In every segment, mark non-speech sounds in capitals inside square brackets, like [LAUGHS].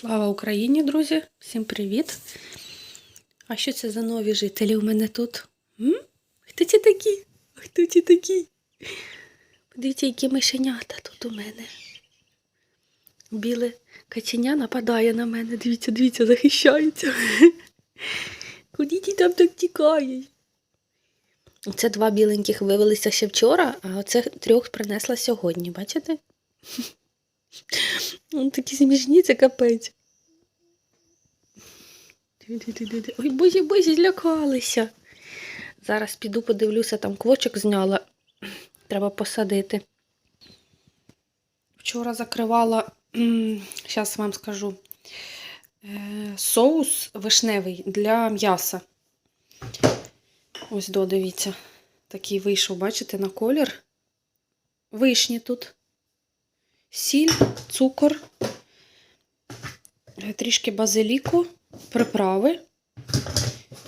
Слава Україні, друзі! Всім привіт! А що це за нові жителі у мене тут? М? Хто ці такі? Хто ці такі? Подивіться, які мишенята тут у мене. Біле каченя нападає на мене. Дивіться, дивіться, захищається. [LAUGHS] Куди ті там так тікають? Це два біленьких вивелися ще вчора, а оце трьох принесла сьогодні, бачите? [LAUGHS] Вони такі смішні, це капець. Ой, боже, боже, злякалися. Зараз піду подивлюся, там квочок зняла. Треба посадити. Вчора закривала, зараз вам скажу, е, соус вишневий для м'яса. Ось додивіться. Такий вийшов, бачите, на колір. Вишні тут сіль, цукор, е, трішки базиліку, приправи.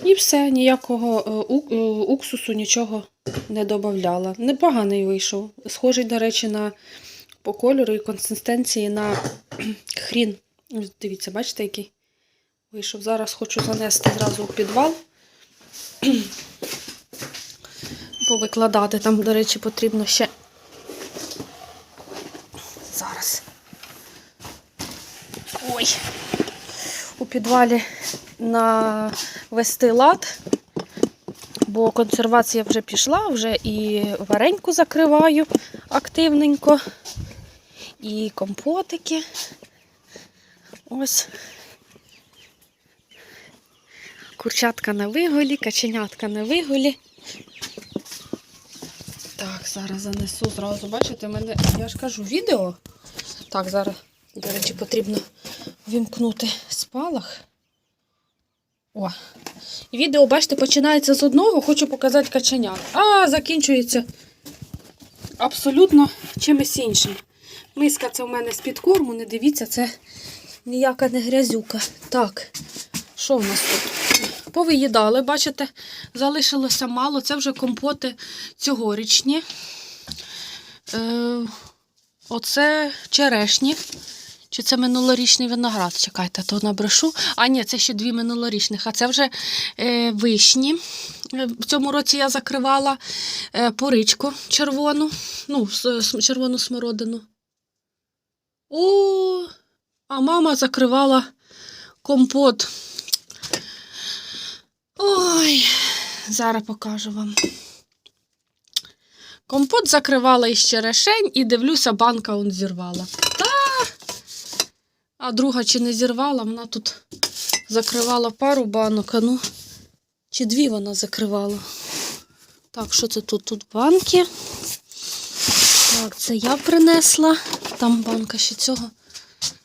І все, ніякого е, у- е, уксусу, нічого не додавала. Непоганий вийшов. Схожий, до речі, на по кольору і консистенції на [CLEARS THROAT] хрін. Дивіться, бачите, який вийшов. Зараз хочу занести зразу в підвал. [CLEARS THROAT] Повикладати. Там, до речі, потрібно ще Зараз. Ой. У підвалі навести лад, бо консервація вже пішла, вже і вареньку закриваю активненько, і компотики. Ось. Курчатка на виголі, каченятка на виголі. Так, зараз занесу зразу. Бачите, мене, я ж кажу, відео. Так, зараз, до речі, потрібно вімкнути спалах. О. Відео, бачите, починається з одного, хочу показати каченят. А закінчується абсолютно чимось іншим. Миска це у мене з-під корму, не дивіться, це ніяка не грязюка. Так, що в нас тут? Повиїдали, бачите, залишилося мало. Це вже компоти цьогорічні. Е, оце черешні. Чи це минулорічний виноград? Чекайте, то набрешу. А ні, це ще дві минулорічних, а це вже е, вишні. Е, В цьому році я закривала е, поричку червону, ну, червону смородину. О, а мама закривала компот. Ой, зараз покажу вам. Компот закривала із черешень і дивлюся, банка он зірвала. А друга чи не зірвала, вона тут закривала пару банок, а ну, чи дві вона закривала. Так, що це тут? Тут банки. Так, це я принесла. Там банка ще цього.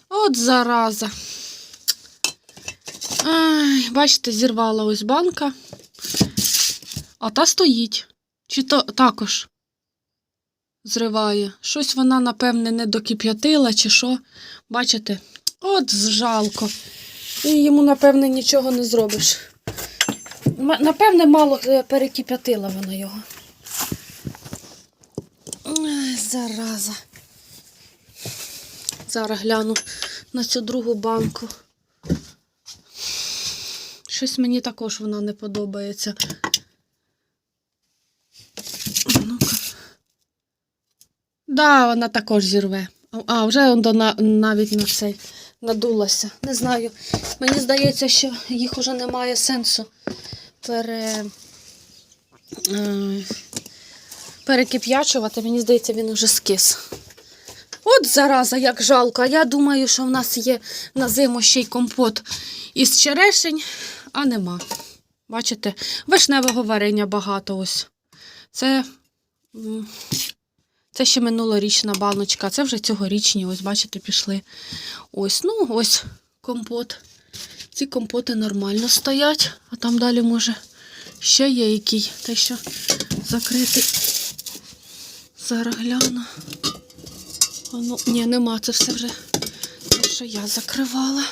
От зараза. Ай, бачите, зірвала ось банка. А та стоїть. Чи то також зриває. Щось вона, напевне, не докип'ятила, чи що. Бачите? От жалко. І йому, напевне, нічого не зробиш. Напевне, мало е, перекип'ятила вона його. Ай, зараза. Зараз гляну на цю другу банку. Щось мені також вона не подобається. Ну-ка. Да, вона також зірве. А- вже навіть на цей надулася. Не знаю. Мені здається, що їх уже немає сенсу пере, е, перекип'ячувати. Мені здається, він уже скис. От зараза, як жалко. Я думаю, що в нас є на зиму ще й компот із черешень, а нема. Бачите, вишневого варення багато ось. Це, це ще минулорічна баночка, це вже цьогорічні, ось, бачите, пішли. Ось, ну, ось компот. Ці компоти нормально стоять, а там далі, може, ще є який. Те, що закритий. Зараз гляну. Ну, ні, нема, це все вже те, що я закривала.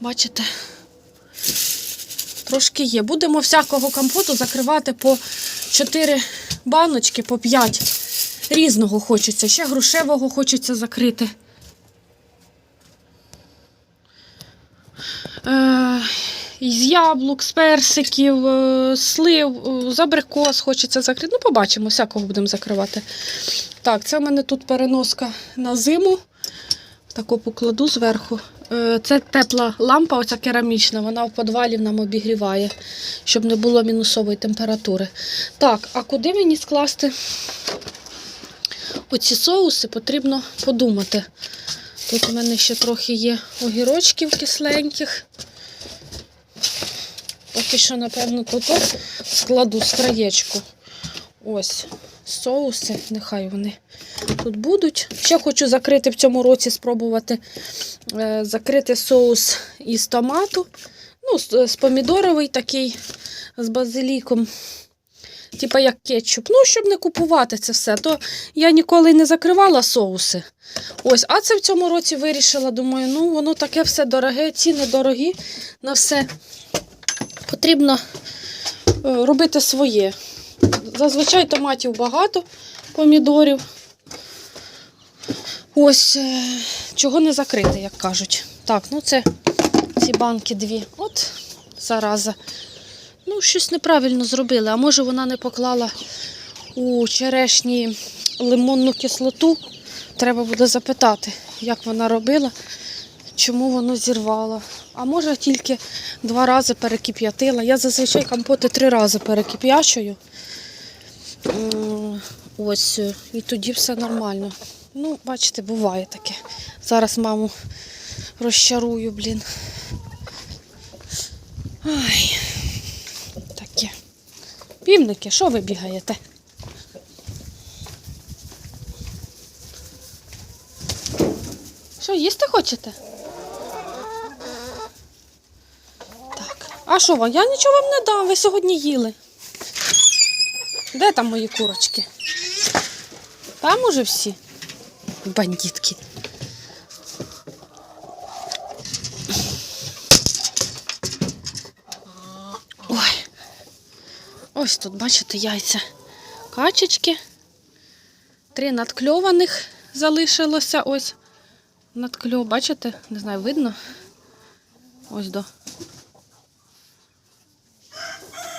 Бачите? Трошки є. Будемо всякого компоту закривати по 4 баночки, по 5. Різного хочеться. Ще грушевого хочеться закрити. з яблук, з персиків, е, слив, е, з абрикос хочеться закрити. Ну, побачимо, всякого будемо закривати. Так, це в мене тут переноска на зиму. Таку покладу зверху. Е, Це тепла лампа, оця керамічна, вона в підвалі нам обігріває, щоб не було мінусової температури. Так, а куди мені скласти оці соуси? Потрібно подумати. Тут у мене ще трохи є огірочків кисленьких. Поки що, напевно, тут складу страєчку. Ось соуси, нехай вони тут будуть. Ще хочу закрити в цьому році, спробувати е, закрити соус із томату. Ну, з, з помідоровий такий, з базиліком. Типа як кетчуп. Ну, щоб не купувати це все, то я ніколи не закривала соуси. Ось, а це в цьому році вирішила. Думаю, ну воно таке все дороге, ціни дорогі на все. Потрібно е, робити своє. Зазвичай томатів багато, помідорів. Ось е, чого не закрити, як кажуть. Так, ну це ці банки дві. От зараза. Ну, щось неправильно зробили. А може вона не поклала у черешні лимонну кислоту. Треба буде запитати, як вона робила, чому воно зірвало. А може тільки два рази перекип'ятила. Я зазвичай компоти три рази перекип'ячую. Ось, і тоді все нормально. Ну, бачите, буває таке. Зараз маму розчарую, блін. Ай. Півники, що ви бігаєте? Що, їсти хочете? Так. А що вам? Я нічого вам не дам, ви сьогодні їли. Де там мої курочки? Там уже всі? Бандитки. Ой. Ось тут, бачите, яйця качечки. Три надкльованих залишилося. Ось надкльов, бачите? Не знаю, видно. Ось до.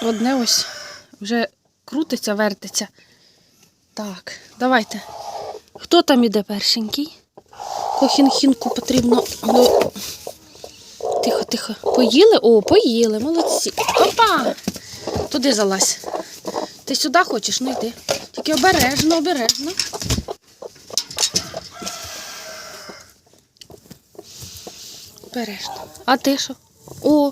Одне ось вже крутиться, вертиться. Так, давайте. Хто там іде першенький? Кохінхінку потрібно. Тихо, тихо. Поїли? О, поїли, молодці. Опа! Туди залазь. Ти сюди хочеш? Ну йди. Тільки обережно, обережно. Обережно. А ти що? О,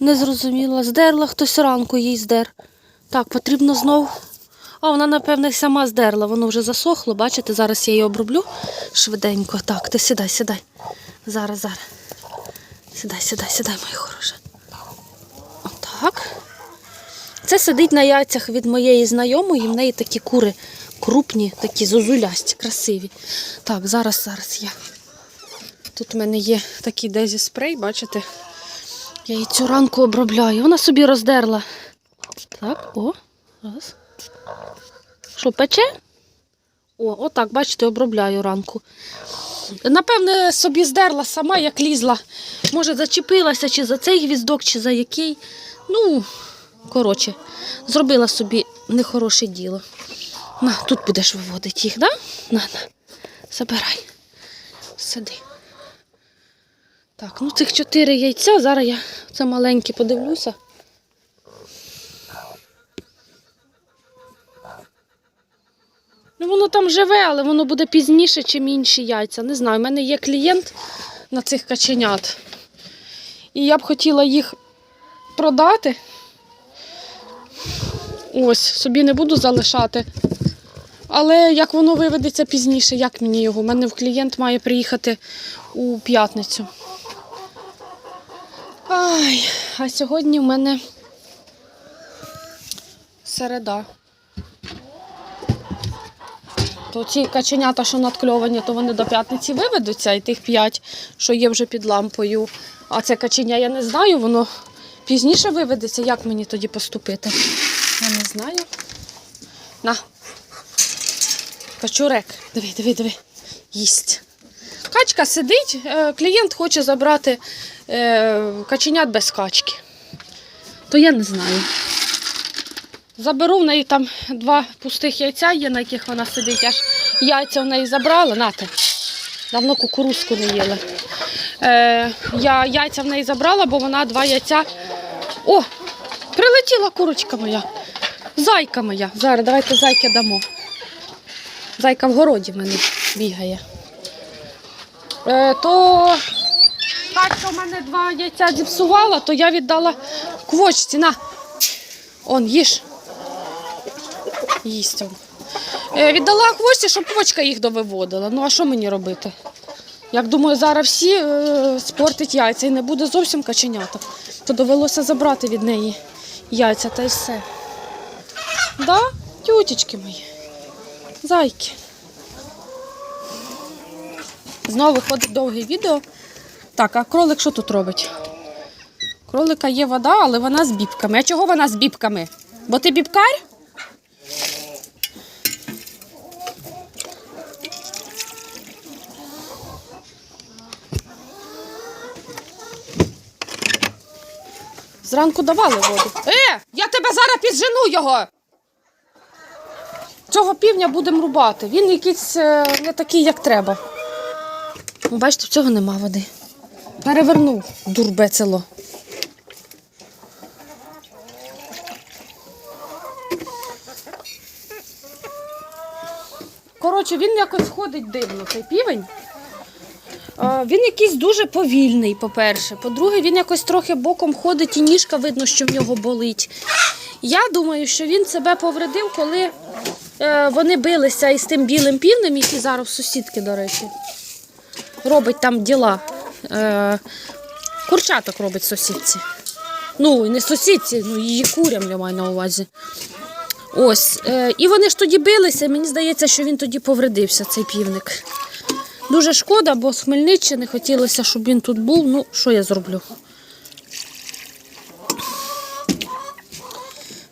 не зрозуміла. Здерла хтось ранку їй здер. Так, потрібно знов. А, вона, напевне, сама здерла, воно вже засохло, бачите, зараз я її оброблю швиденько. Так, ти сідай, сідай. Зараз, зараз. Сідай, сідай, сідай, моя хороша. Отак. Це сидить на яйцях від моєї знайомої, в неї такі кури крупні, такі зозулясті, красиві. Так, зараз, зараз я. Тут в мене є такий дезі спрей, бачите? Я її цю ранку обробляю. Вона собі роздерла. Так, о, раз. Що, пече? О, отак, бачите, обробляю ранку. Напевне, собі здерла сама, як лізла. Може, зачепилася чи за цей гвіздок, чи за який. Ну, коротше, зробила собі нехороше діло. На, тут будеш виводити їх, да? На, на. Забирай. Сиди. Так, ну цих чотири яйця. Зараз я це маленьке подивлюся. Ну, воно там живе, але воно буде пізніше, чим інші яйця. Не знаю, у мене є клієнт на цих каченят. І я б хотіла їх продати. Ось, собі не буду залишати. Але як воно виведеться пізніше, як мені його? У мене в клієнт має приїхати у п'ятницю. Ай, а сьогодні в мене середа. То ці каченята, що надкльовані, то вони до п'ятниці виведуться, і тих п'ять, що є вже під лампою. А це каченя я не знаю, воно пізніше виведеться. Як мені тоді поступити? Знаю. На. Качурек. Диви, диви, диви. Їсть. Качка сидить, е, клієнт хоче забрати е, каченят без качки. То я не знаю. Заберу в неї там два пустих яйця є, на яких вона сидить. Я ж яйця в неї забрала. Нате. Давно кукурузку не їла. Е, я яйця в неї забрала, бо вона два яйця. О! Прилетіла курочка моя. Зайка моя. Зараз давайте зайки дамо. Зайка в городі в мене бігає. Е, то Катька в мене два яйця зіпсувала, то я віддала квочці. На. Он, їж. Їсть. он. Е, віддала квочці, щоб квочка їх довиводила. Ну а що мені робити? Як думаю, зараз всі е, спортить яйця і не буде зовсім каченята, то довелося забрати від неї яйця та й все. Да, тютечки мої, зайки. Знову виходить довге відео. Так, а кролик що тут робить? Кролика є вода, але вона з бібками. А чого вона з бібками? Бо ти бібкар? Зранку давали воду. Е, я тебе зараз піджену його. Цього півня будемо рубати. Він якийсь е, не такий, як треба. Ну, Бачите, в цього нема води. Перевернув дурбецело. Коротше, він якось ходить дивно, цей півень. Він якийсь дуже повільний, по-перше. По-друге, він якось трохи боком ходить і ніжка видно, що в нього болить. Я думаю, що він себе повредив, коли е, вони билися із тим білим півнем, який зараз сусідки, до речі. Робить там діла. Е, курчаток робить сусідці. Ну, не сусідці, ну її курям я маю на увазі. Ось. Е, і вони ж тоді билися, мені здається, що він тоді повредився, цей півник. Дуже шкода, бо з Хмельниччини хотілося, щоб він тут був. Ну, що я зроблю?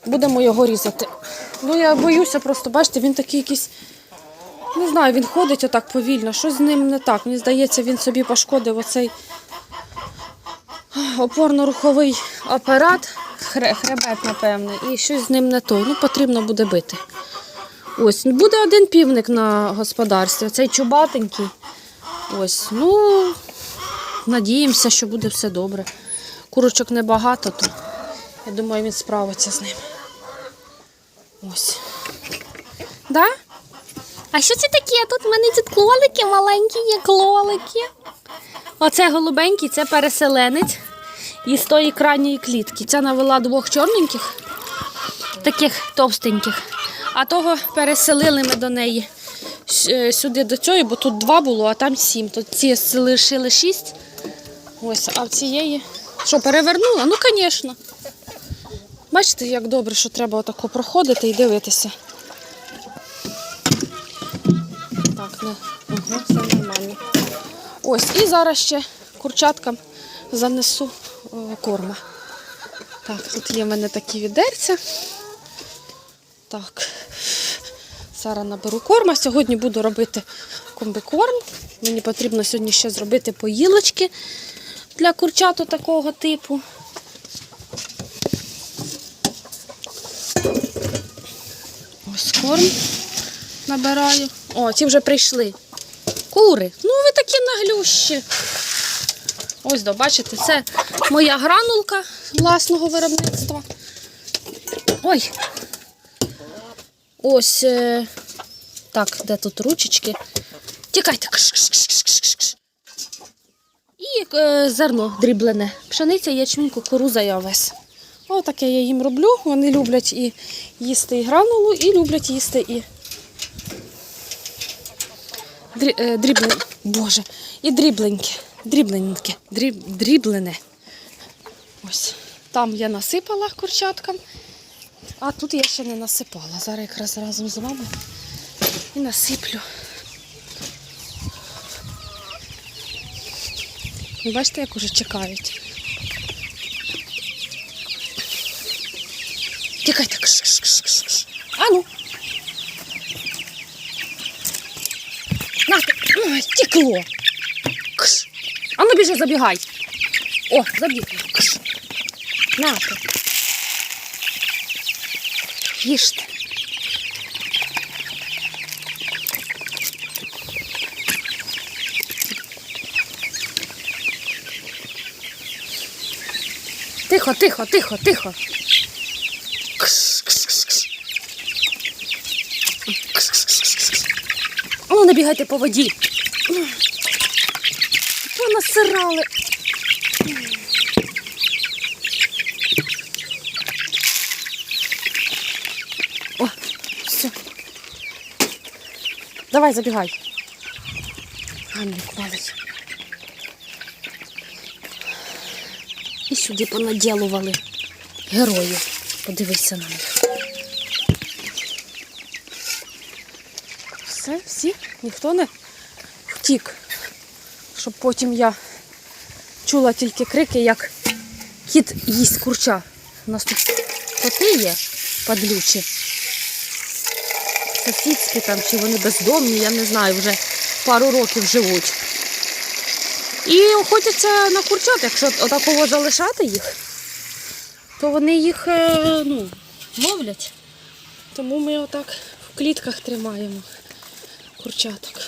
Будемо його різати. Ну, я боюся просто, бачите, він такий якийсь. Не знаю, він ходить отак повільно. Щось з ним не так. Мені здається, він собі пошкодив оцей опорно-руховий апарат, хребет, напевне, і щось з ним не то. Ну, потрібно буде бити. Ось, буде один півник на господарстві, цей чубатенький. Ось, ну, надіємося, що буде все добре. Курочок небагато, то я думаю, він справиться з ним. Ось. Да? А що це таке? Тут в мене тут клолики маленькі є клолики. Оце голубенький, це переселенець із тої крайньої клітки. Ця навела двох чорненьких, таких товстеньких. А того переселили ми до неї е, сюди до цієї, бо тут два було, а там сім. Тут ці лишили шість. Ось, а в цієї. Що, перевернула? Ну, звісно. Бачите, як добре, що треба отако проходити і дивитися. Так, не. Угу, все нормально. Ось, і зараз ще курчаткам занесу е, корма. Так, тут є в мене такі відерця. Так. Зараз наберу корма. Сьогодні буду робити комбікорм. Мені потрібно сьогодні ще зробити поїлочки для курчату такого типу. Корм набираю. О, ті вже прийшли. Кури. Ну ви такі наглющі. Ось, до, бачите, це моя гранулка власного виробництва. Ой. Ось. Е... Так, де тут ручечки? Тікайте. І е, зерно дріблене. Пшениця, ячмінь, кукуруза і овес. Отаке я їм роблю. Вони люблять і їсти і гранулу, і люблять їсти і е, дрібне. Боже, і дрібленьке. Дрібленьке. Дріб, дріблене. Ось. Там я насипала курчаткам, а тут я ще не насипала. Зараз якраз разом з вами і насиплю. Ви бачите, як уже чекають. Тікайте. Кш-кш-кш-кш-кш. А ну. На, ти. Ой, тікло. ну біжи, забігай. О, забіг. Кш. На. Їжте. Тихо, тихо, тихо, тихо. Кш, кш, кш, кш. Кш, кш, кш, кш, кш. А ну, не бігайте по воді. Понасирали. О, все. Давай, забігай. Ганник валить. І сюди понаділували героїв. Подивися на них. Все, всі, ніхто не втік. Щоб потім я чула тільки крики, як кіт їсть курча. У нас тут коти є падлючі. Сусідські там, чи вони бездомні, я не знаю, вже пару років живуть. І охотяться на курчат, якщо отакого залишати їх, то вони їх е, ну, ловлять. Тому ми отак в клітках тримаємо курчаток.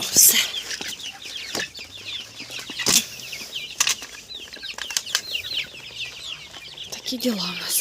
Все. Такі діла у нас.